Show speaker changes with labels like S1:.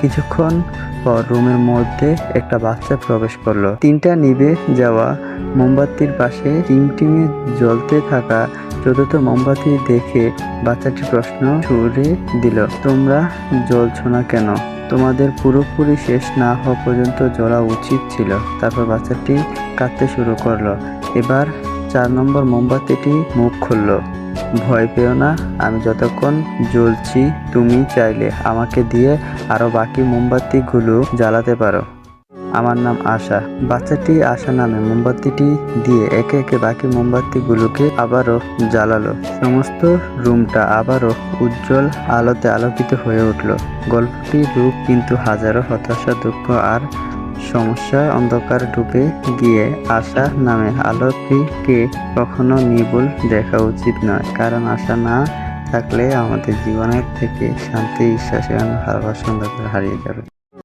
S1: কিছুক্ষণ পর রুমের মধ্যে একটা বাচ্চা প্রবেশ করল। তিনটা নিভে যাওয়া মোমবাতির পাশে টিমটিমে জ্বলতে থাকা চতুর্থ মোমবাতি দেখে বাচ্চাটি প্রশ্ন ছুড়ে দিল, তোমরা জ্বলছো না কেন? তোমাদের পুরোপুরি শেষ না হওয়া পর্যন্ত জ্বলা উচিত ছিল। তারপর বাচ্চাটি কাঁদতে শুরু করল। এবার চার নম্বর মোমবাতিটি মুখ খুললো। ভয় পেও না, আমি যতক্ষণ জ্বলছি, তুমি চাইলে আমাকে দিয়ে আরও বাকি মোমবাতিগুলো জ্বালাতে পারো। আমার নাম আশা। বাচ্চাটি আশা নামে মোমবাতিটি দিয়ে একে একে বাকি মোমবাতিগুলোকে আবারও জ্বালালো। সমস্ত রুমটা আবারও উজ্জ্বল আলোতে আলোকিত হয়ে উঠল। গল্পটির রূপ কিন্তু হাজারো হতাশা, দুঃখ আর সমস্যা অন্ধকার ডুবে গিয়ে আশা নামে আলোটিকে কখনো নিবুল দেখা উচিত নয়, কারণ আশা না থাকলে আমাদের জীবনের থেকে শান্তি ঈশ্বাস এবং ভালোবাসা অন্ধকার হারিয়ে যাবে।